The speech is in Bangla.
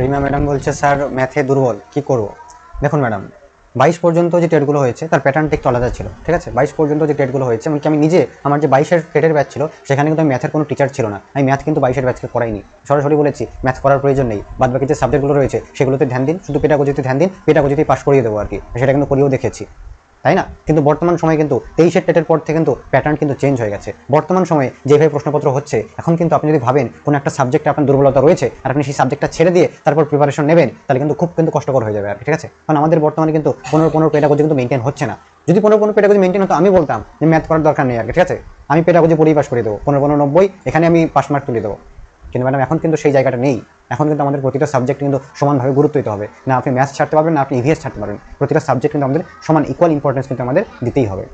রিমা ম্যাডাম বলছে, স্যার ম্যাথে দুর্বল, কি করব? দেখুন ম্যাডাম, বাইশ পর্যন্ত যে টেটগুলো হয়েছে, তার প্যাটার্নটা একটু আলাদা ছিল, ঠিক আছে? বাইশ পর্যন্ত যে টেটগুলো হয়েছে, এমনকি আমি নিজে, আমার যে বাইশের টেটের ব্যাচ ছিল, সেখানে কিন্তু আমি ম্যাথের কোনো টিচার ছিল না। আমি ম্যাথ কিন্তু বাইশের ব্যাচকে করাইনি সরাসরি বলেছি ম্যাথ করার প্রয়োজন নেই বাদ বাকি যে সাবজেক্টগুলো রয়েছে, সেগুলোতে ধ্যান দিন, শুধু পেটাগোজিতে ধ্যান দিন পেটাগোজিতেই পাশ করিয়ে দেবো আর কি। সেটা কিন্তু করিয়েও দেখেছি। তাই না? কিন্তু বর্তমান সময়ে কিন্তু তেইশের টেটের পর থেকে কিন্তু প্যাটার্ন কিন্তু চেঞ্জ হয়ে গেছে। বর্তমান সময়ে যেভাবে প্রশ্নপত্র হচ্ছে, এখন কিন্তু আপনি যদি ভাবেন কোনো একটা সাবজেক্টে আপনার দুর্বলতা রয়েছে, আর আপনি সেই সাবজেক্টটা ছেড়ে দিয়ে তারপর প্রিপারেশন নেবেন, তাহলে কিন্তু খুব কিন্তু কষ্টকর হয়ে যাবে আর, ঠিক আছে? কারণ আমাদের বর্তমানে কিন্তু পনেরো পনেরো পেটাগোজি কিন্তু মেনটেন হচ্ছে না। যদি পনেরো পনেরো পেটাগোজি মেনটেন হতো, আমি বলতাম যে ম্যাথ করার দরকার নেই আর ঠিক আছে? আমি পেটাগোজি পাস করে দেবো। পনেরো পনেরো নব্বই, এখানে আমি পাস মার্ক তুলে দেবো। কিন্তু ম্যাডাম এখন কিন্তু সেই জায়গাটা নেই। এখন কিন্তু আমাদের প্রতিটা সাবজেক্ট কিন্তু সমানভাবে গুরুত্ব দিতে হবে। না আপনি ম্যাথ ছাড়তে পারবেন, না আপনি ইভিএস ছাড়তে পারবেন। প্রতিটা সাবজেক্ট কিন্তু আমাদের সমান ইকুয়াল ইম্পর্টেন্স কিন্তু আমাদের দিতেই হবে।